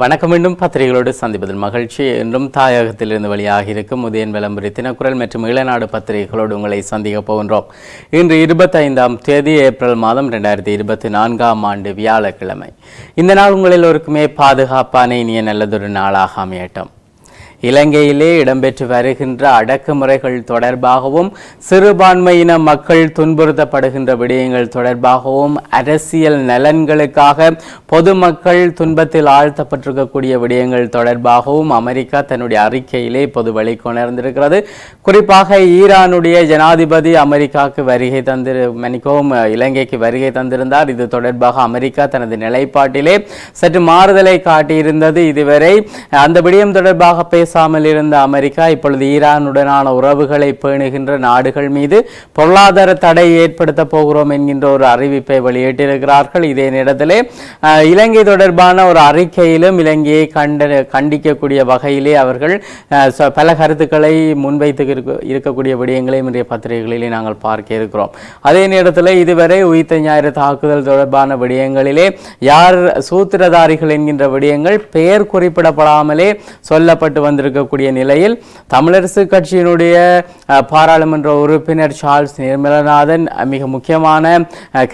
வணக்கம் மீண்டும் பத்திரிகைகளோடு சந்திப்பதில் மகிழ்ச்சி. என்றும் தாயகத்திலிருந்து வெளியாக இருக்கும் உதயன் விளம்பரி தினக்குரல் மற்றும் இளநாடு பத்திரிகைகளோடு உங்களை சந்திக்க போகின்றோம். இன்று இருபத்தைந்தாம் தேதி ஏப்ரல் மாதம் ரெண்டாயிரத்தி இருபத்தி நான்காம் ஆண்டு வியாழக்கிழமை. இந்த நாள் உங்கள் எல்லோருக்குமே பாதுகாப்பான இனிய நல்லதொரு நாளாக அமையட்டும். இலங்கையிலே இடம்பெற்று வருகின்ற அடக்குமுறைகள் தொடர்பாகவும் சிறுபான்மையின மக்கள் துன்புறுத்தப்படுகின்ற விடயங்கள் தொடர்பாகவும் அரசியல் நலன்களுக்காக பொதுமக்கள் துன்பத்தில் ஆழ்த்தப்பட்டிருக்கக்கூடிய விடயங்கள் தொடர்பாகவும் அமெரிக்கா தன்னுடைய அறிக்கையிலே பொது வெளிக்கொணர்ந்திருக்கிறது குறிப்பாக ஈரானுடைய ஜனாதிபதி அமெரிக்காவுக்கு வருகை தந்திரு மன்னிக்கவும் இலங்கைக்கு வருகை தந்திருந்தார். இது தொடர்பாக அமெரிக்கா தனது நிலைப்பாட்டிலே சற்று மாறுதலை காட்டியிருந்தது. இதுவரை அந்த விடயம் தொடர்பாக பேச பேசாமல் இருந்த அமெரிக்கா இப்பொழுது ஈரானுடனான உறவுகளை பேணுகின்ற நாடுகள் மீது பொருளாதார தடை ஏற்படுத்த போகிறோம் என்கின்ற ஒரு அறிவிப்பை வெளியிட்டிருக்கிறார்கள். இதே நேரத்திலே இலங்கை தொடர்பான ஒரு அறிக்கையிலும் இலங்கையை கண்ட கண்டிக்கக்கூடிய வகையிலே அவர்கள் பல கருத்துக்களை முன்வைத்து இருக்கக்கூடிய விடயங்களையும் இன்றைய பத்திரிகைகளிலே நாங்கள் பார்க்க இருக்கிறோம். அதே நேரத்தில் இதுவரை உயிர்த்த ஞாயிறு தாக்குதல் தொடர்பான விடயங்களிலே யார் சூத்திரதாரிகள் என்கின்ற விடயங்கள் பெயர் குறிப்பிடப்படாமலே சொல்லப்பட்டு வந்திருக்கக்கூடிய நிலையில் தமிழரசு கட்சியினுடைய பாராளுமன்ற உறுப்பினர் சார்ல்ஸ் நிர்மலநாதன் மிக முக்கியமான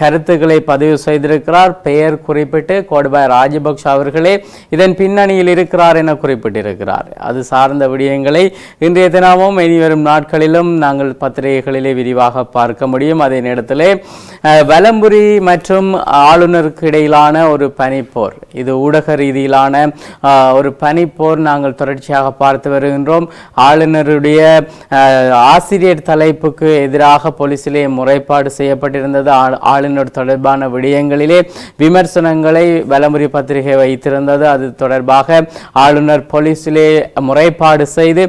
கருத்துக்களை பதிவு செய்திருக்கிறார். பெயர் குறிப்பிட்டு கோடபாய் ராஜபக்ஷ அவர்களே இதன் பின்னணியில் இருக்கிறார் என குறிப்பிட்டிருக்கிறார். அது சார்ந்த விடயங்களை இன்றைய தினமும் இனிவரும் நாட்களிலும் நாங்கள் பத்திரிகைகளிலே விரிவாக பார்க்க முடியும். அதே நேரத்தில் வலம்புரி மற்றும் ஆளுநருக்கு இடையிலான ஒரு பனிப்போர் இது ஊடக ரீதியிலான ஒரு பனிப்போர் நாங்கள் தொடர்ச்சியாக பார்த்து வருகின்றோம். ஆளுநருடைய ஆசிரியர் தலைப்புக்கு எதிராக போலீசிலே முறைப்பாடு செய்யப்பட்டிருந்தது. ஆளுநர் தொடர்பான விடயங்களிலே விமர்சனங்களை வலமுறை பத்திரிகை வைத்திருந்தது. அது தொடர்பாக ஆளுநர் போலீசிலே முறைப்பாடு செய்து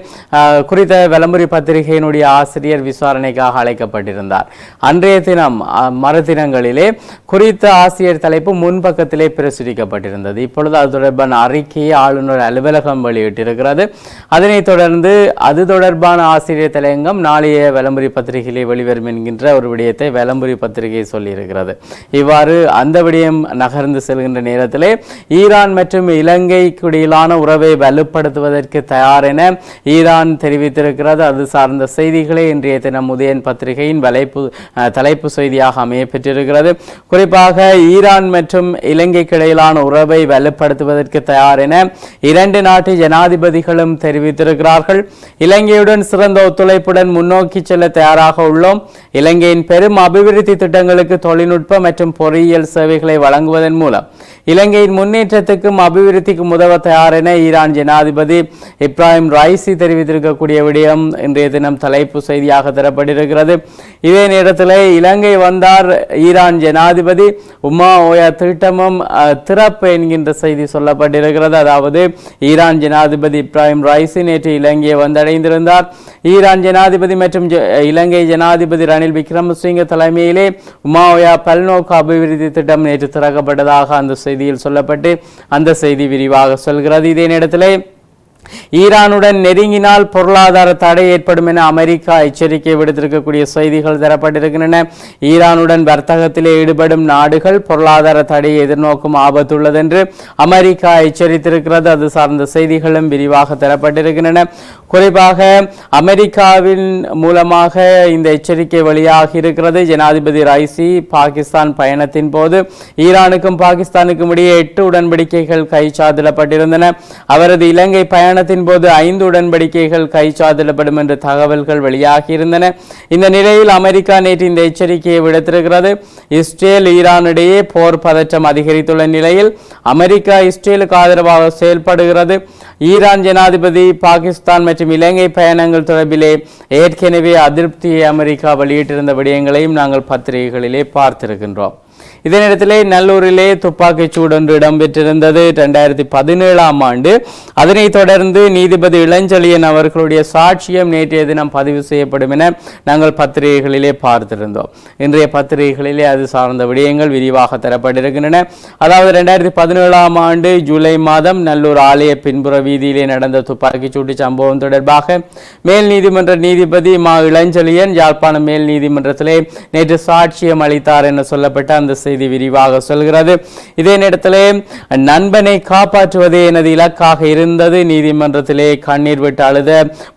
குறித்த வலமுறை பத்திரிகையினுடைய ஆசிரியர் விசாரணைக்காக அழைக்கப்பட்டிருந்தார். அன்றைய தினம் மறுதினங்களிலே குறித்த ஆசிரியர் தலைப்பு முன்பக்கத்திலே பிரசுரிக்கப்பட்டிருந்தது. இப்பொழுது அது தொடர்பான அறிக்கையை ஆளுநர் அலுவலகம் வெளியிட்டிருக்கிறது. அதனைத் தொடர்ந்து அது தொடர்பான ஆசிரியர் தலையங்கம் நாளைய விளம்பரி பத்திரிகையிலே வெளிவரும் என்கின்ற ஒரு விடயத்தை விளம்பரி பத்திரிகை சொல்லியிருக்கிறது. இவ்வாறு அந்த விடயம் நகர்ந்து செல்கின்ற நேரத்திலே ஈரான் மற்றும் இலங்கைக்கு இடையிலான உறவை வலுப்படுத்துவதற்கு தயார் என ஈரான் தெரிவித்திருக்கிறது. அது சார்ந்த செய்திகளை இன்றைய தினம் உதயன் பத்திரிகையின் வலைப்பு தலைப்பு செய்தியாக அமைய பெற்றிருக்கிறது குறிப்பாக ஈரான் மற்றும் இலங்கைக்கு இடையிலான உறவை வலுப்படுத்துவதற்கு தயார் என இரண்டு நாட்டு ஜனாதிபதிகளும் தெரிவித்திருக்கிறார்கள். இலங்கையுடன் சிறந்த ஒத்துழைப்புடன் முன்னோக்கி செல்ல தயாராக உள்ளோம். இலங்கையின் பெரும் அபிவிருத்தி திட்டங்களுக்கு தொழில்நுட்ப மற்றும் பொறியியல் சேவைகளை வழங்குவதன் மூலம் இலங்கையின் முன்னேற்றத்துக்கும் அபிவிருத்திக்கும் உதவ தயார் என ஈரான் ஜனாதிபதி இப்ராஹிம் ரைசி தெரிவித்திருக்கக்கூடிய விடயம் இன்றைய தினம் தலைப்பு செய்தியாக தரப்பட்டிருக்கிறது. இதே நேரத்தில் இலங்கை வந்தார் ஈரான் ஜனாதிபதி உமா ஓயா திட்டமும் திறப்பு என்கின்ற செய்தி சொல்லப்பட்டிருக்கிறது. அதாவது ஈரான் ஜனாதிபதி இப்ராஹிம் ரைசி நேற்று இலங்கையை வந்தடைந்திருந்தார். ஈரான் ஜனாதிபதி மற்றும் இலங்கை ஜனாதிபதி ரணில் விக்ரமசிங்க தலைமையிலே உமாஓயா பல்நோக்கு அபிவிருத்தி திட்டம் நேற்று திறக்கப்பட்டதாக அந்த செய்தி செய்தியில் சொல்லப்பட்டு அந்த செய்தி விரிவாக சொல்கிறது. இதே நேரத்தில் ஈரானுடன் நெருங்கினால் பொருளாதார தடை ஏற்படும் என அமெரிக்கா எச்சரிக்கை விடுத்திருக்கக்கூடிய செய்திகள் தரப்பட்டிருக்கின்றன. ஈரானுடன் வர்த்தகத்திலே ஈடுபடும் நாடுகள் பொருளாதார தடையை எதிர்நோக்கும் ஆபத்துள்ளது என்று அமெரிக்கா எச்சரித்திருக்கிறது. அது சார்ந்த செய்திகளும் விரிவாக தரப்பட்டிருக்கின்றன. குறிப்பாக அமெரிக்காவின் மூலமாக இந்த எச்சரிக்கை வெளியாகி இருக்கிறது. ஜனாதிபதி ரைசி பாகிஸ்தான் பயணத்தின் போது ஈரானுக்கும் பாகிஸ்தானுக்கும் இடையே எட்டு உடன்படிக்கைகள் கைச்சாதிடப்பட்டிருந்தன அவரது இலங்கை பயணத்தின் போது ஐந்து உடன்படிக்கைகள் கைச்சாதிடப்படும் என்ற தகவல்கள் வெளியாகியிருந்தன. இந்த நிலையில் அமெரிக்கா நேற்று இந்த எச்சரிக்கையை விடுத்திருக்கிறது. இஸ்ரேல் ஈரான் இடையே போர் பதற்றம் அதிகரித்துள்ள நிலையில் அமெரிக்கா இஸ்ரேலுக்கு ஆதரவாக செயல்படுகிறது. ஈரான் ஜனாதிபதி பாகிஸ்தான் மற்றும் இலங்கை பயணங்கள் தொடர்பிலே ஏற்கனவே அதிருப்தியை அமெரிக்கா வெளியிட்டிருந்த விடயங்களையும் நாங்கள் பத்திரிகைகளிலே பார்த்திருக்கின்றோம். இதே நேரத்தில் நல்லூரிலே துப்பாக்கிச் சூடு ஒன்று இடம்பெற்றிருந்தது. ரெண்டாயிரத்தி பதினேழாம் ஆண்டு. அதனைத் தொடர்ந்து நீதிபதி இளஞ்செழியன் அவர்களுடைய சாட்சியம் நேற்றைய தினம் பதிவு செய்யப்படும் என நாங்கள் பத்திரிகைகளிலே பார்த்திருந்தோம். இன்றைய பத்திரிகைகளிலே அது சார்ந்த விடயங்கள் விரிவாக தரப்பட்டிருக்கின்றன. அதாவது ரெண்டாயிரத்தி பதினேழாம் ஆண்டு ஜூலை மாதம் நல்லூர் ஆலய பின்புற வீதியிலே நடந்த துப்பாக்கிச் சூட்டு சம்பவம் தொடர்பாக மேல் நீதிமன்ற நீதிபதி மா இளஞ்செழியன் யாழ்ப்பாணம் மேல் நீதிமன்றத்திலே நேற்று சாட்சியம் அளித்தார் என சொல்லப்பட்ட அந்த செய்தி செய்தி விரிவாக சொல்கிறது. இதே நேரத்திலே நண்பனை காப்பாற்றுவதே எனது இலக்காக இருந்தது. நீதிமன்றத்திலே கண்ணீர் விட்டு அழுத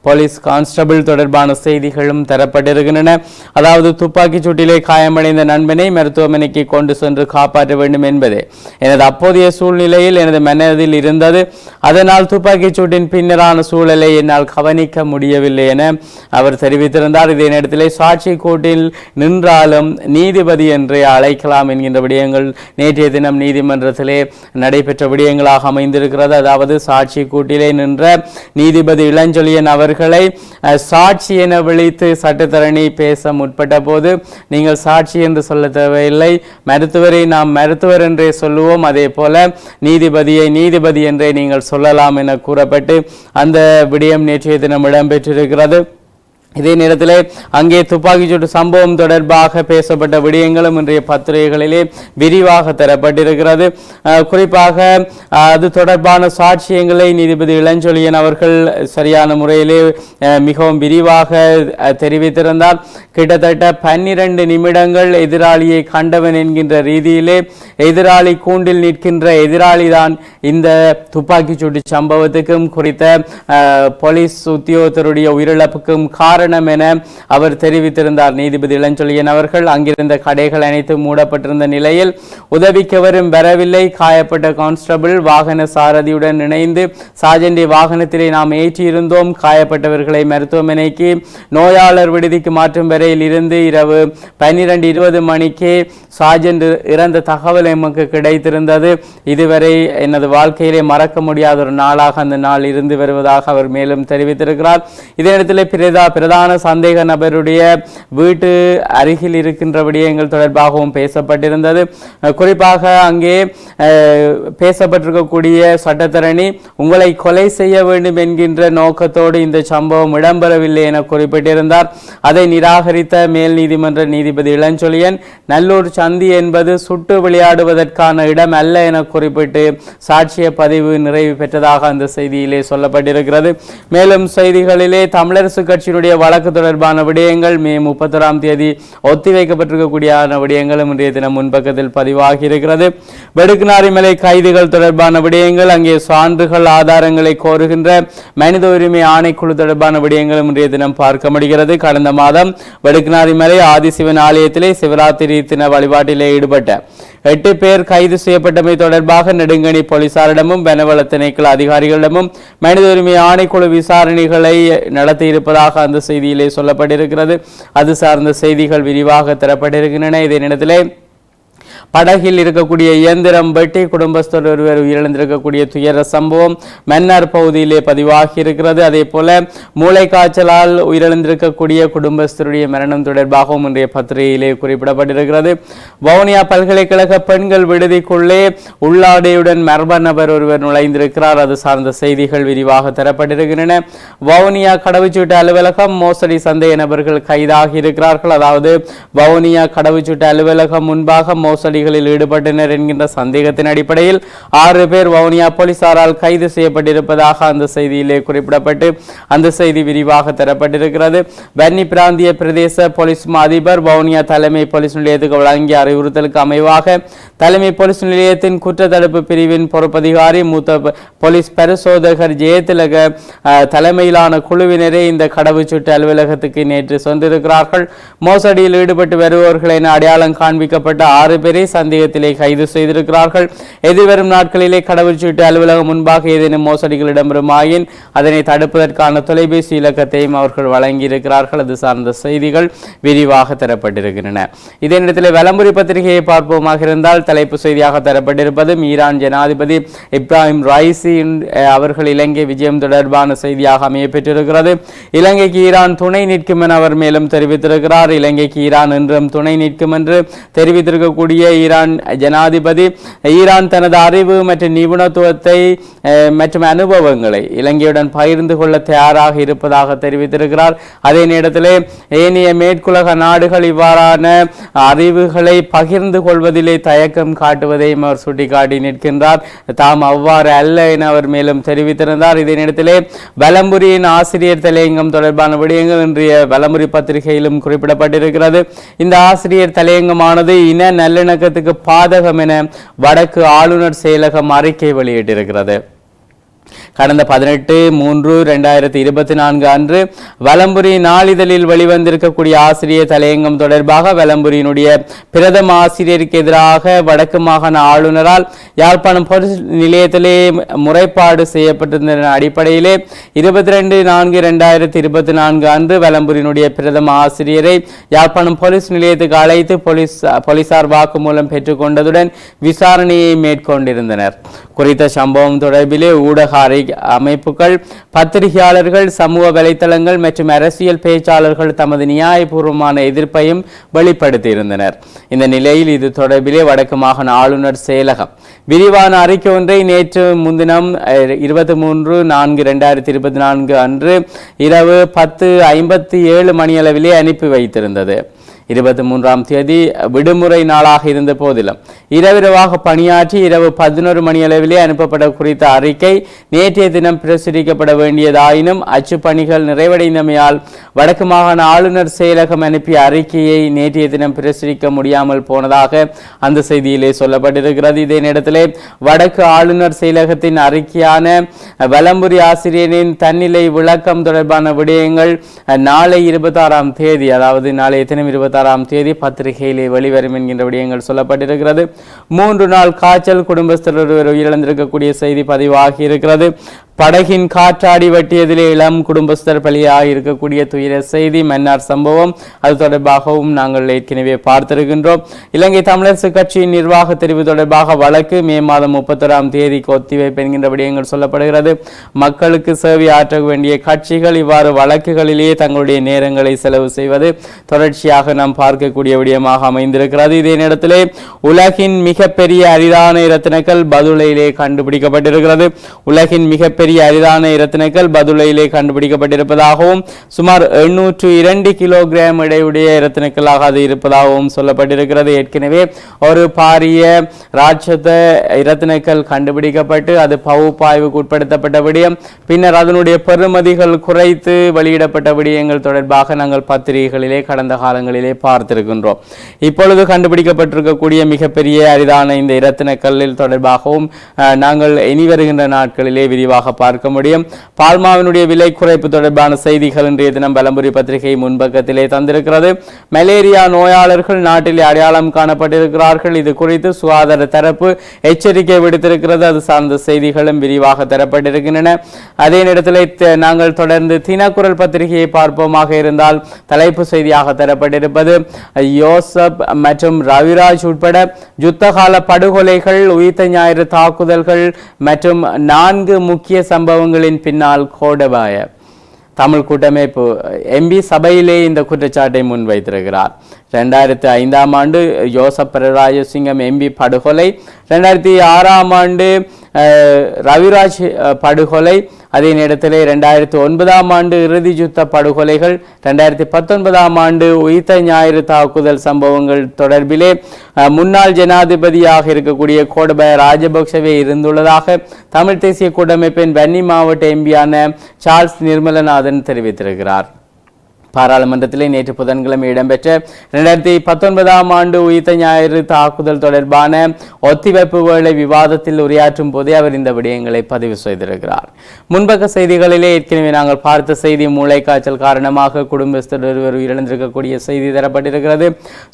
போலீஸ் கான்ஸ்டபிள் தொடர்பான செய்திகளும் தரப்பட்டிருக்கின்றன. அதாவது துப்பாக்கிச் சூட்டிலே காயமடைந்த நண்பனை மருத்துவமனைக்கு கொண்டு சென்று காப்பாற்ற வேண்டும் என்பதே. எனது அப்போதைய சூழ்நிலையில் எனது மனதில் இருந்தது. அதனால் துப்பாக்கிச் சூட்டின் பின்னரான சூழலை என்னால் கவனிக்க முடியவில்லை என அவர் தெரிவித்திருந்தார். இதே நேரத்திலே சாட்சி கூட்டில் நின்றாலும் நீதிபதி என்றே அழைக்கலாம் என்கிற என்கின்ற விடயங்கள் நேற்றைய தினம் நீதிமன்றத்திலே நடைபெற்ற விடயங்களாக அமைந்திருக்கிறது. அதாவது சாட்சி கூட்டிலே நின்ற நீதிபதி இளஞ்சொலியன் அவர்களை சாட்சி என விழித்து சட்டத்தரணி பேச முற்பட்ட போது நீங்கள் சாட்சி என்று சொல்ல தேவையில்லை. மருத்துவரை நாம் மருத்துவர் என்றே சொல்லுவோம். அதே போல நீதிபதியை நீதிபதி என்றே நீங்கள் சொல்லலாம் என கூறப்பட்டு அந்த விடயம் நேற்றைய தினம் இடம்பெற்றிருக்கிறது. இதே நேரத்திலே அங்கே துப்பாக்கிச்சூட்டு சம்பவம் தொடர்பாக பேசப்பட்ட விடயங்களும் இன்றைய பத்திரிகைகளிலே விரிவாக தரப்பட்டிருக்கிறது. குறிப்பாக அது தொடர்பான சாட்சியங்களை நீதிபதி இளஞ்சொலியன் அவர்கள் சரியான முறையிலே மிகவும் விரிவாக தெரிவித்திருந்தார். கிட்டத்தட்ட பன்னிரண்டு நிமிடங்கள் எதிராளியை கண்டவன் என்கின்ற ரீதியிலே எதிராளி கூண்டில் நிற்கின்ற எதிராளி தான் இந்த துப்பாக்கிச்சூட்டு சம்பவத்துக்கும் குறித்த போலீஸ் உத்தியோகத்தருடைய உயிரிழப்புக்கும் காரணம். காரணம் என அவர் தெரிவித்திருந்தார். நீதிபதி இளஞ்சொலியன் அவர்கள் அங்கிருந்த கடைகள் அனைத்தும் மூடப்பட்டிருந்த நிலையில் உதவிக்கவரும் வரவில்லை. காயப்பட்ட கான்ஸ்டபிள் வாகன சாரதியுடன் இணைந்து சாஜண்டி வாகனத்திலே நாம் ஏற்றியிருந்தோம். காயப்பட்டவர்களை மருத்துவமனைக்கு நோயாளர் விடுதிக்கு மாற்றும் வரையில் இருந்து இரவு பன்னிரண்டு இருபது மணிக்கு சாஜென்ட் இறந்த தகவல் எமக்கு கிடைத்திருந்தது. இதுவரை எனது வாழ்க்கையிலே மறக்க முடியாத ஒரு நாளாக அந்த நாள் இருந்து வருவதாக அவர் மேலும் தெரிவித்திருக்கிறார். இதே இடத்திலே பிரதா பிரதான சந்தேக நபருடைய வீட்டு அருகில் இருக்கின்ற விடயங்கள் தொடர்பாகவும் பேசப்பட்டிருந்தது. குறிப்பாக அங்கே பேசப்பட்டிருக்கக்கூடிய சட்டத்தரணி உங்களை கொலை செய்ய வேண்டும் என்கின்ற நோக்கத்தோடு இந்த சம்பவம் இடம்பெறவில்லை என குறிப்பிட்டிருந்தார். அதை நிராகரித்த மேல் நீதிமன்ற நீதிபதி இளஞ்சொலியன் நல்லூர் சந்தி என்பது சுட்டு விளையாடுவதற்கான இடம் அல்ல என குறிப்பிட்டு சாட்சிய பதிவு நிறைவு பெற்றதாக அந்த செய்தியிலே சொல்லப்பட்டிருக்கிறது. மேலும் செய்திகளிலே தமிழரசு கட்சியினுடைய வழக்கு தொடர்பான விடயங்கள் மே முப்பத்தொராம் தேதி ஒத்திவைக்கப்பட்டிருக்கக்கூடிய விடயங்களும் இன்றைய தினம் முன்பக்கத்தில் பதிவாகி இருக்கிறது வெடுக்குநாரிமலை கைதுகள் தொடர்பான விடயங்கள் அங்கே சான்றுகள் ஆதாரங்களை கோருகின்ற மனித உரிமை ஆணைக்குழு தொடர்பான விடயங்களும் இன்றைய தினம் பார்க்க முடிகிறது கடந்த மாதம் வெடுக்குநாரிமலை ஆதிசிவன் ஆலயத்திலே சிவராத்திரி தின வழிபாட்டிலே ஈடுபட்ட எட்டு பேர் கைது செய்யப்பட்டமை தொடர்பாக நெடுங்கணி போலீசாரிடமும் பெனவள திணைக்கள அதிகாரிகளிடமும் மனித உரிமை ஆணைக்குழு விசாரணைகளை நடத்தியிருப்பதாக அந்த செய்தியிலே சொல்லப்பட்டிருக்கிறது. அது சார்ந்த செய்திகள் விரிவாக தரப்பட்டிருக்கின்றன. இதே நேரத்திலே படகில் இருக்கக்கூடிய இயந்திரம் வெட்டி குடும்பஸ்தர் ஒருவர் உயிரிழந்திருக்கக்கூடிய துயர சம்பவம் மன்னார் பகுதியிலே பதிவாகி இருக்கிறது அதே போல மூளைக்காய்ச்சலால் உயிரிழந்திருக்கக்கூடிய குடும்பஸ்தருடைய மரணம் தொடர்பாகவும் இன்றைய பத்திரிகையிலே குறிப்பிடப்பட்டிருக்கிறது. வவுனியா பல்கலைக்கழக பெண்கள் விடுதிக்குள்ளே உள்ளாடையுடன் மர்ம நபர் ஒருவர் நுழைந்திருக்கிறார். அது சார்ந்த செய்திகள் விரிவாக தரப்பட்டிருக்கின்றன. வவுனியா கடவுச்சீட்டு அலுவலகம் மோசடி சந்தேக நபர்கள் கைதாகி இருக்கிறார்கள் அதாவது வவுனியா கடவுச்சீட்டு அலுவலகம் முன்பாக மோசடி மோசடிகளில் ஈடுபட்டனர் என்கின்ற சந்தேகத்தின் அடிப்படையில் ஆறு பேர் வவுனியா போலீசாரால் கைது செய்யப்பட்டிருப்பதாக அந்த செய்தியிலே குறிப்பிடப்பட்டு அந்த செய்தி விரிவாக தரப்பட்டிருக்கிறது. வன்னி பிராந்திய பிரதேச போலீஸ் அதிபர் வவுனியா தலைமை போலீஸ் நிலையத்துக்கு வழங்கிய அறிவுறுத்தலுக்கு அமைவாக தலைமை போலீஸ் நிலையத்தின் குற்ற தடுப்பு பிரிவின் பொறுப்பதிகாரி மூத்த போலீஸ் பரிசோதகர் ஜெயதிலக தலைமையிலான குழுவினரே இந்த கடவுச்சீட்டு அலுவலகத்துக்கு நேற்று சென்றிருக்கிறார்கள் மோசடியில் ஈடுபட்டு வருபவர்கள் என அடையாளம் காண்பிக்கப்பட்ட ஆறு பேரை சந்தேகத்திலே கைது செய்திருக்கிறார்கள். எதிர்வரும் நாட்களிலே கடவுச்சீட்டு அலுவலகம் முன்பாக ஏதேனும் மோசடிகள் இடம்பெறுமாயின் அதனை தடுப்பதற்கான தொலைபேசி இலக்கத்தையும் அவர்கள் வழங்கியிருக்கிறார்கள். அது சார்ந்த செய்திகள் விரிவாக தரப்பட்டிருக்கின்றன. இதே நேரத்தில் வலம்புரி பத்திரிகையை பார்ப்போமாக இருந்தால் தலைப்பு செய்தியாக தரப்பட்டிருப்பது ஈரான் ஜனாதிபதி இப்ராஹிம் ராய்சி அவர்கள் இலங்கை விஜயம் தொடர்பான செய்தியாக அமைய பெற்றிருக்கிறது இலங்கைக்கு ஈரான் துணை நிற்கும் என அவர் மேலும் தெரிவித்திருக்கிறார். இலங்கைக்கு ஈரான் என்றும் துணை நிற்கும் என்று தெரிவித்திருக்கக்கூடிய ஈரான் ஜனாதிபதி ஈரான் தனது அறிவு மற்றும் நிபுணத்துவத்தை மற்றும் அனுபவங்களை இலங்கையுடன் பகிர்ந்து கொள்ள தயாராக இருப்பதாக தெரிவித்திருக்கிறார். அதே நேரத்திலே ஏனைய மேற்குலக நாடுகள் இவ்வாறான அறிவுகளை பகிர்ந்து கொள்வதிலே தயக்கம் காட்டுவதையும் அவர் சுட்டிக்காட்டி நிற்கின்றார். தாம் அவ்வாறு அல்ல என அவர் மேலும் தெரிவித்திருந்தார். இதே நேரத்திலே வலம்புரியின் ஆசிரியர் தலையங்கம் தொடர்பான விடயங்கள் இன்றைய வலம்புரி பத்திரிகையிலும் குறிப்பிடப்பட்டிருக்கிறது. இந்த ஆசிரியர் தலையங்கமானது இன நல்லிணக்க செயலகத்துக்கு பாதகம் என வடக்கு ஆளுநர் செயலகம் அறிக்கை வெளியிட்டிருக்கிறது. கடந்த பதினெட்டு மூன்று ரெண்டாயிரத்தி இருபத்தி நான்கு அன்று வலம்புரி நாளிதழில் வெளிவந்திருக்கக்கூடிய ஆசிரியர் தலையங்கம் தொடர்பாக வலம்புரியினுடைய பிரதம ஆசிரியருக்கு எதிராக வடக்கு மாகாண ஆளுநரால் யாழ்ப்பாணம் பொது நிலையத்திலே முறைப்பாடு செய்யப்பட்டிருந்த அடிப்படையிலே இருபத்தி ரெண்டு நான்கு ரெண்டாயிரத்தி இருபத்தி நான்கு அன்று வலம்புரியினுடைய பிரதம ஆசிரியரை யாழ்ப்பாணம் போலீஸ் நிலையத்துக்கு அழைத்து போலீஸ் போலீசார் வாக்குமூலம் பெற்றுக்கொண்டதுடன் விசாரணையை மேற்கொண்டிருந்தனர். குறித்த சம்பவம் தொடர்பிலே ஊடக அறி அமைப்புகள் பத்திரிகையாளர்கள் சமூக வலைத்தளங்கள் மற்றும் அரசியல் பேச்சாளர்கள் தமது நியாயபூர்வமான எதிர்ப்பையும் வெளிப்படுத்தியிருந்தனர். இந்த நிலையில் இது தொடர்பிலே வடக்கு மாகாண ஆளுநர் செயலகம். விரிவான அறிக்கை ஒன்றை நேற்று முன்தினம் இருபத்தி மூன்று நான்கு இரண்டாயிரத்தி இருபத்தி நான்கு அன்று இரவு பத்து ஐம்பத்தி ஏழு மணியளவிலே அனுப்பி வைத்திருந்தது. இருபத்தி மூன்றாம் தேதி விடுமுறை நாளாக இருந்த போதிலும். இரவிரவாக பணியாற்றி இரவு பதினோரு மணியளவிலே அனுப்பப்பட குறித்த அறிக்கை நேற்றைய தினம் பிரசுரிக்கப்பட வேண்டியதாயினும் அச்சு பணிகள் நிறைவடைந்தமையால் வடக்கு மாகாண ஆளுநர் செயலகம் அனுப்பிய அறிக்கையை நேற்றைய தினம் பிரசுரிக்க முடியாமல் போனதாக அந்த செய்தியிலே சொல்லப்பட்டிருக்கிறது. இதே நேரத்திலே வடக்கு ஆளுநர் செயலகத்தின் அறிக்கையான வலம்புரி ஆசிரியரின் தன்னிலை விளக்கம் தொடர்பான விடயங்கள் நாளை இருபத்தாறாம் தேதி அதாவது நாளைய தினம் இருபத்தாறாம் தேதி பத்திரிகையிலே வெளிவரும் என்கின்ற விடயங்கள் சொல்லப்பட்டிருக்கிறது. மூன்று நாள் காய்ச்சல் குடும்பஸ்தர் ஒருவர் உயிரிழந்திருக்கக்கூடிய செய்தி பதிவாகி இருக்கிறது. படகின் காற்றாடி வெட்டியதிலே இளம் குடும்பஸ்தர் பலியாக இருக்கக்கூடிய துயர செய்தி மன்னார் சம்பவம் அது தொடர்பாகவும் நாங்கள் ஏற்கனவே பார்த்திருக்கின்றோம். இலங்கை தமிழரசு கட்சியின் நிர்வாக தெரிவு தொடர்பாக வழக்கு மே மாதம் முப்பத்தொராம் தேதிக்கு ஒத்திவைப்பு என்கின்ற விடயங்கள் சொல்லப்படுகிறது. மக்களுக்கு சேவை ஆற்ற வேண்டிய கட்சிகள் இவ்வாறு வழக்குகளிலேயே தங்களுடைய நேரங்களை செலவு செய்வது தொடர்ச்சியாக நாம் பார்க்கக்கூடிய விடயமாக அமைந்திருக்கிறது. இதே நேரத்திலே உலகின் மிகப்பெரிய அரிதான இரத்தினக்கல் பதுளையிலே கண்டுபிடிக்கப்பட்டிருக்கிறது. உலகின் மிகப்பெரிய அரிதான இரத்தினக்கல் பதுளையிலே கண்டுபிடிக்கப்பட்டிருப்பதாகவும் சுமார் எண்ணூற்று இரண்டு கிலோகிராம் இடையுடைய இரத்தினக்கல்லாக அது இருப்பதாகவும் சொல்லப்பட்டிருக்கிறது. ஏற்கனவே ஒரு பாரிய ராட்சத இரத்தினக்கல் கண்டுபிடிக்கப்பட்டு அது பகுப்பாய்வுக்கு உட்படுத்தப்பட்ட விடயம். பின்னர் அதனுடைய பெறுமதிகள் குறைத்து வெளியிடப்பட்ட விடயங்கள் தொடர்பாக நாங்கள் பத்திரிகைகளிலே கடந்த காலங்களிலே பார்த்திருக்கின்றோம். இப்பொழுது கண்டுபிடிக்கப்பட்டிருக்கக்கூடிய மிகப்பெரிய அரிதான இந்த இரத்தினக்கல்லில் தொடர்பாகவும் நாங்கள் இனி வருகின்ற நாட்களிலே விரிவாக பார்க்க முடியும். பால்மாவினுடைய விலை குறைப்பு தொடர்பான செய்திகள் இன்றைய தினம் பலம்புரி பத்திரிகை முன்பக்கத்திலே தந்திருக்கிறது. மலேரியா நோயாளர்கள் நாட்டில் அடையாளம் காணப்பட்டிருக்கிறார்கள். இது குறித்து சுகாதார தரப்பு எச்சரிக்கை விடுத்திருக்கிறது. அது சார்ந்த செய்திகளும் விரிவாக தரப்பட்டிருக்கின்றன. அதே நேரத்தில் நாங்கள் தொடர்ந்து தினக்குரல் பத்திரிகையை பார்ப்போமாக இருந்தால் தலைப்பு செய்தியாக தரப்பட்டிருப்பது யோசப் மற்றும் ரவிராஜ் உட்பட யுத்தகால படுகொலைகள் உயிர்த்த ஞாயிறு தாக்குதல்கள் மற்றும் நான்கு முக்கிய சம்பவங்களின் பின்னால் கோடபாய. தமிழ் கூட்டமைப்பு எம்பி சபையிலே இந்த குற்றச்சாட்டை முன்வைத்திருக்கிறார். ரெண்டாயிரத்தி ஐந்தாம் ஆண்டு யோசப் பிரராஜசிங்கம் எம்பி படுகொலை. ரெண்டாயிரத்தி ஆறாம் ஆண்டு ரவிராஜ் படுகொலை. அதே நேரத்திலே ரெண்டாயிரத்தி ஒன்பதாம் ஆண்டு இறுதி யுத்த படுகொலைகள் ரெண்டாயிரத்தி பத்தொன்பதாம் ஆண்டு உயிர்த்த ஞாயிறு தாக்குதல் சம்பவங்கள் தொடர்பிலே முன்னாள் ஜனாதிபதியாக இருக்கக்கூடிய கோடபய ராஜபக்சவே இருந்துள்ளதாக தமிழ் தேசிய கூட்டமைப்பின் வன்னி மாவட்ட எம்பியான சார்ல்ஸ் நிர்மலநாதன் தெரிவித்திருக்கிறார். பாராளுமன்றத்திலே நேற்று புதன்கிழமை இடம்பெற்ற இரண்டாயிரத்தி பத்தொன்பதாம் ஆண்டு உயிர்த்த ஞாயிறு தாக்குதல் தொடர்பான ஒத்திவைப்பு வேளை விவாதத்தில் உரையாற்றும் போதே அவர் இந்த விடயங்களை பதிவு செய்திருக்கிறார். முன்பக்க செய்திகளிலே ஏற்கனவே நாங்கள் பார்த்த செய்தி மூளைக்காய்ச்சல் காரணமாக குடும்பஸ்தர் ஒருவர் உயிரிழந்திருக்கக்கூடிய செய்தி தரப்பட்டிருக்கிறது.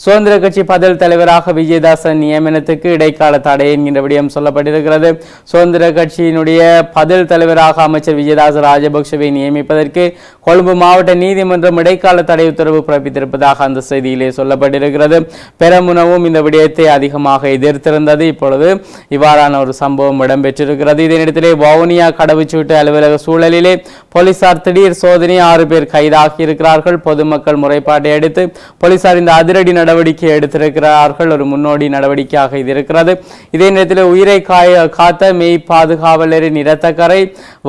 சுதந்திர கட்சி பதில் தலைவராக விஜயதாசன் நியமனத்துக்கு இடைக்கால தடை என்கின்ற விடயம் சொல்லப்பட்டிருக்கிறது. சுதந்திர கட்சியினுடைய பதில் தலைவராக அமைச்சர் விஜயதாச ராஜபக்சவை நியமிப்பதற்கு கொழும்பு மாவட்ட நீதிமன்றம் இடை இடைக்கால தடை உத்தரவு பிறப்பித்திருப்பதாக அந்த செய்தியிலே சொல்லப்பட்டிருக்கிறது. பெரமுனவும் இந்த விடயத்தை அதிகமாக எதிர்த்திருந்தது. இப்பொழுது இவ்வாறான ஒரு சம்பவம் இடம்பெற்றிருக்கிறது. இதனிடத்திலே வவுனியா கடவுச்சீட்டு அலுவலக சூழலிலே போலீசார் திடீர் சோதனை ஆறு பேர் கைதாகி இருக்கிறார்கள் பொதுமக்கள் முறைப்பாட்டை அடுத்து போலீசார் இந்த அதிரடி நடவடிக்கை எடுத்திருக்கிறார்கள். ஒரு முன்னோடி நடவடிக்கையாக இது இருக்கிறது. இதே நேரத்தில் உயிரை காய காத்த மெய் பாதுகாவலரின் இரத்தக்கரை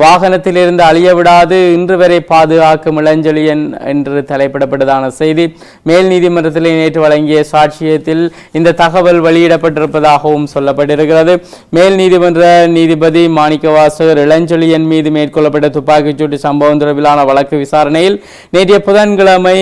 வாகனத்திலிருந்து அழிய விடாது இன்று வரை பாதுகாக்கும் இளஞ்செழியன் என்ற என்று தலைப்பிடப்பட்டதான செய்தி. மேல் நீதிமன்றத்தில் நேற்று வழங்கிய சாட்சியத்தில் இந்த தகவல் வெளியிடப்பட்டிருப்பதாகவும் சொல்லப்பட்டிருக்கிறது. மேல் நீதிமன்ற நீதிபதி மாணிக்கவாசகர் இளஞ்சொலியன் மீது மேற்கொள்ளப்பட்ட துப்பாக்கிச்சூட்டு சம்பவம் தொடர்பிலான வழக்கு விசாரணையில் நேற்றைய புதன்கிழமை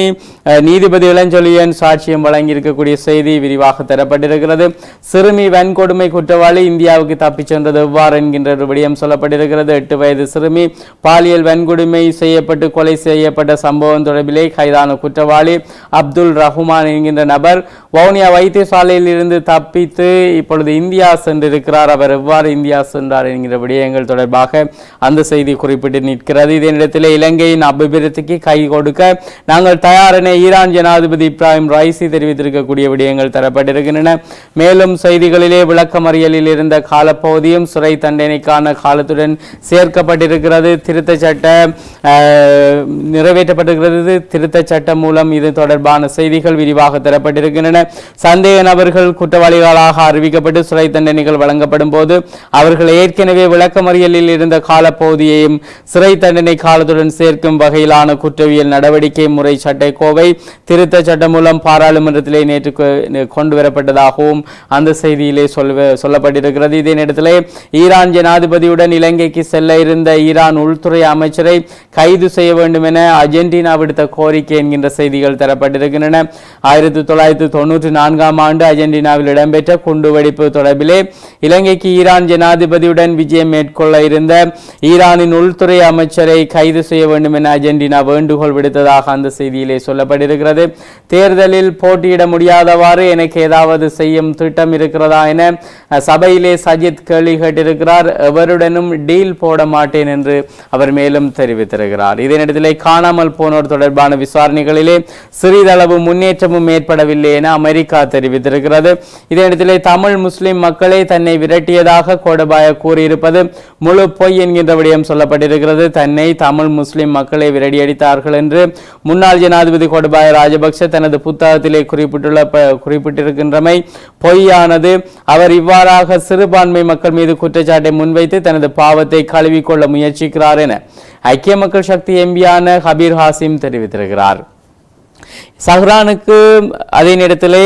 நீதிபதி இளஞ்சொலியன் சாட்சியம் வழங்கியிருக்கக்கூடிய செய்தி விரிவாக தரப்பட்டிருக்கிறது. சிறுமி வன்கொடுமை குற்றவாளி இந்தியாவுக்கு தப்பிச் சென்றது எவ்வாறு என்கின்ற ஒரு விடயம் சொல்லப்பட்டிருக்கிறது. எட்டு வயது சிறுமி பாலியல் வன்கொடுமை செய்யப்பட்டு கொலை செய்யப்பட்ட சம்பவம் தொடர்பில் கைதான குற்றவாளி அப்துல் ரஹ்மான் என்கின்ற நபர் வவுனியா வைத்தியசாலையில் இருந்து தப்பித்து இப்பொழுது இந்தியா சென்றிருக்கிறார். அவர் எவ்வாறு இந்தியா சென்றார் என்கிற விடயங்கள் தொடர்பாக அந்த செய்தி குறிப்பிட்டு நிற்கிறது. இதனிடத்தில் இலங்கையின் அபிவிருத்திக்கு கை கொடுக்க நாங்கள் தயார் என ஈரான் ஜனாதிபதி இப்ராஹிம் ரைசி தெரிவித்திருக்கக்கூடிய விடயங்கள் தரப்பட்டிருக்கின்றன. மேலும் செய்திகளிலே விளக்கமறியலில் இருந்த காலப்பகுதியும் சிறை தண்டனைக்கான காலத்துடன் சேர்க்கப்பட்டிருக்கிறது. திருத்த சட்ட நிறைவேற்றப்பட்டிருக்கிறது. திருத்த சட்டம் மூலம் இது தொடர்பான செய்திகள் விரிவாக தரப்பட்டிருக்கின்றன. சந்தேக நபர்கள் குற்றவாளிகளாக அறிவிக்கப்பட்டு சிறை தண்டனைகள் வழங்கப்படும் போது அவர்கள் ஏற்கனவே விளக்கமறியலில் இருந்த காலப்பகுதியையும் சிறை தண்டனை காலத்துடன் சேர்க்கும் வகையிலான குற்றவியல் நடவடிக்கை முறை சட்டை கோவை திருத்த சட்டம் மூலம் பாராளுமன்றத்திலே நேற்று கொண்டுவரப்பட்டதாகவும் கொண்டு வரப்பட்டதாகவும் அந்த செய்தியிலே சொல்வ சொல்லப்பட்டிருக்கிறது. இதே நேரத்திலே ஈரான் ஜனாதிபதியுடன் இலங்கைக்கு செல்ல இருந்த ஈரான் உள்துறை அமைச்சரை கைது செய்ய வேண்டும் என அர்ஜென்டினா விடுத்த கோரிக்கை என்கின்ற செய்திகள் தரப்பட்டிருக்கின்றன. ஆயிரத்தி தொள்ளாயிரத்தி தொன்னூற்றி நான்காம் ஆண்டு அர்ஜென்டினாவில் இடம்பெற்ற குண்டுவெடிப்பு தொடர்பிலே இலங்கைக்கு ஈரான் ஜனாதிபதியுடன் விஜயம் மேற்கொள்ள இருந்த ஈரானின் உள்துறை அமைச்சரை கைது செய்ய வேண்டும் என அர்ஜென்டினா வேண்டுகோள் விடுத்ததாக அந்த செய்தியிலே சொல்லப்பட்டிருக்கிறது. தேர்தலில் போட்டியிட முடியாதவாறு எனக்கு ஏதாவது செய்யும் திட்டம் இருக்கிறதா என சபையிலே சஜித் கேள்வி கேட்டிருக்கிறார். எவருடனும் டீல் போட மாட்டேன் என்று அவர் மேலும் தெரிவித்திருக்கிறார். இதனிடத்திலே காணாமல் போனோர் தொடர்பாக தொடர்பான விசாரணைகளிலே சிறிதளவு முன்னேற்றமும் ஏற்படவில்லை என அமெரிக்கா தெரிவித்திருக்கிறது. இதே நேரத்திலே தமிழ் முஸ்லிம் மக்களே தன்னை விரட்டியதாக கோடபாய கூறியிருப்பது முழு பொய் என்கின்ற விடயம் சொல்லப்பட்டிருக்கிறது. தன்னை தமிழ் முஸ்லிம் மக்களை விரடியடித்தார்கள் என்று முன்னாள் ஜனாதிபதி கோடபாய ராஜபக்ஷ தனது புத்தகத்திலே குறிப்பிட்டுள்ள குறிப்பிட்டிருக்கின்றமை பொய்யானது. அவர் இவ்வாறாக சிறுபான்மை மக்கள் மீது குற்றச்சாட்டை முன்வைத்து தனது பாவத்தை கழுவிக்கொள்ள முயற்சிக்கிறார் என ஐக்கிய மக்கள் சக்தி எம்பியான ஹபீர் ஹாசிம் தெரிவித்திருக்கிறார். சஹ்ரானுக்கு அதே நேரத்திலே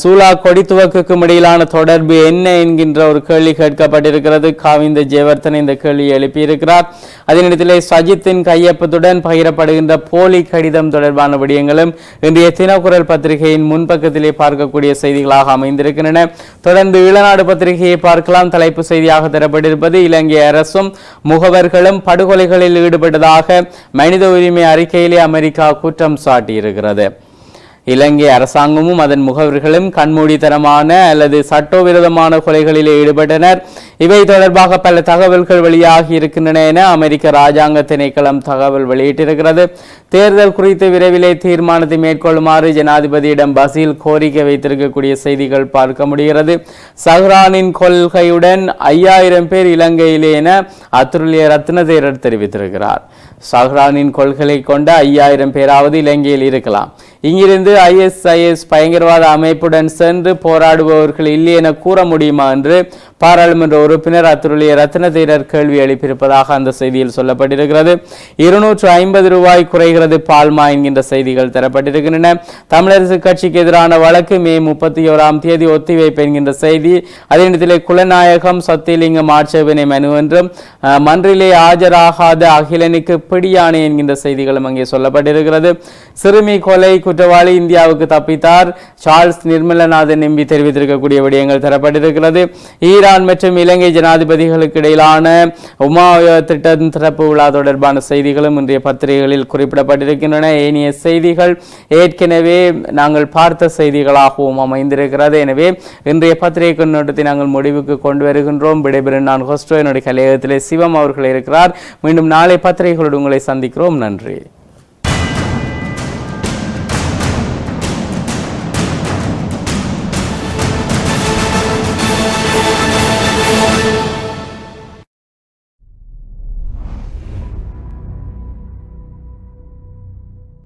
சூலா கொடித்துவக்குக்கும் இடையிலான தொடர்பு என்ன என்கின்ற ஒரு கேள்வி கேட்கப்பட்டிருக்கிறது. காவிந்த ஜெயவர்தன் இந்த கேள்வியை எழுப்பியிருக்கிறார். அதே நேரத்திலே சஜித்தின் கையொப்பத்துடன் பகிரப்படுகின்ற போலி கடிதம் தொடர்பான விடயங்களும் இன்றைய தினக்குரல் பத்திரிகையின் முன்பக்கத்திலே பார்க்கக்கூடிய செய்திகளாக அமைந்திருக்கின்றன. தொடர்ந்து ஈழநாடு பத்திரிகையை பார்க்கலாம். தலைப்பு செய்தியாக தரப்பட்டிருப்பது இலங்கை அரசும் முகவர்களும் படுகொலைகளில் ஈடுபட்டதாக மனித உரிமை அறிக்கையிலே அமெரிக்கா குற்றம் சாட்டியிருக்கிறது. இலங்கை அரசாங்கமும் அதன் முகவர்களும் கண்மூடித்தனமான அல்லது சட்டவிரோதமான கொலைகளிலே ஈடுபட்டனர். இவை தொடர்பாக பல தகவல்கள் வெளியாகி இருக்கின்றன என அமெரிக்க ராஜாங்க திணைக்களம் தகவல் வெளியிட்டிருக்கிறது. தேர்தல் குறித்து விரைவிலே தீர்மானத்தை மேற்கொள்ளுமாறு ஜனாதிபதியிடம் பசீல் கோரிக்கை வைத்திருக்கக்கூடிய செய்திகள் பார்க்க முடிகிறது. சஹ்ரானின் கொள்கையுடன் ஐயாயிரம் பேர் இலங்கையிலே என அத்துருளிய ரத்னதேரர் தெரிவித்திருக்கிறார். சஹ்ரானின் கொள்கை கொண்ட ஐயாயிரம் பேராவது இலங்கையில் இருக்கலாம். இங்கிருந்து ஐஎஸ்ஐஎஸ் பயங்கரவாத அமைப்புடன் சென்று போராடுபவர்கள் இல்லை என கூற முடியுமா என்று பாராளுமன்ற உறுப்பினர் அத்துருளிய ரத்னதேரர் கேள்வி எழுப்பியிருப்பதாக அந்த செய்தியில் சொல்லப்பட்டிருக்கிறது. இருநூற்று ஐம்பது ரூபாய் குறைகிறது பால்மா என்கின்ற செய்திகள் தரப்பட்டிருக்கின்றன. தமிழரசு கட்சிக்கு எதிரான வழக்கு மே முப்பத்தி ஓராம் தேதி ஒத்திவைப்பு என்கின்ற செய்தி. அதே நேரத்தில் குலநாயகம் சத்தியலிங்கம் ஆட்சேபனை மனு என்றும் மன்றிலே ஆஜராகாத அகிலனுக்கு பிடியானை என்கின்ற செய்திகளும் அங்கே சொல்லப்பட்டிருக்கிறது. சிறுமி கொலை குற்றவாளி இந்தியாவுக்கு தப்பித்தார். சார்ல்ஸ் நிர்மலநாதன் எம்பி தெரிவித்திருக்கக்கூடிய விடயங்கள் தரப்பட்டிருக்கிறது. ஈரான் மற்றும் இலங்கை ஜனாதிபதிகளுக்கு இடையிலான உமாய திட்டம் திறப்பு விழா தொடர்பான செய்திகளும் இன்றைய பத்திரிகைகளில் குறிப்பிடப்பட்டிருக்கின்றன. ஏனைய செய்திகள் ஏற்கனவே நாங்கள் பார்த்த செய்திகளாகவும் அமைந்திருக்கிறது. எனவே இன்றைய பத்திரிகை கண்ணோட்டத்தை நாங்கள் முடிவுக்கு கொண்டு வருகின்றோம். விடைபெறும் நான் ஹோஸ்டோ என்னுடைய கலையகத்திலே சிவம் அவர்கள் இருக்கிறார். மீண்டும் நாளை பத்திரிகைகளோடு உங்களை சந்திக்கிறோம். நன்றி.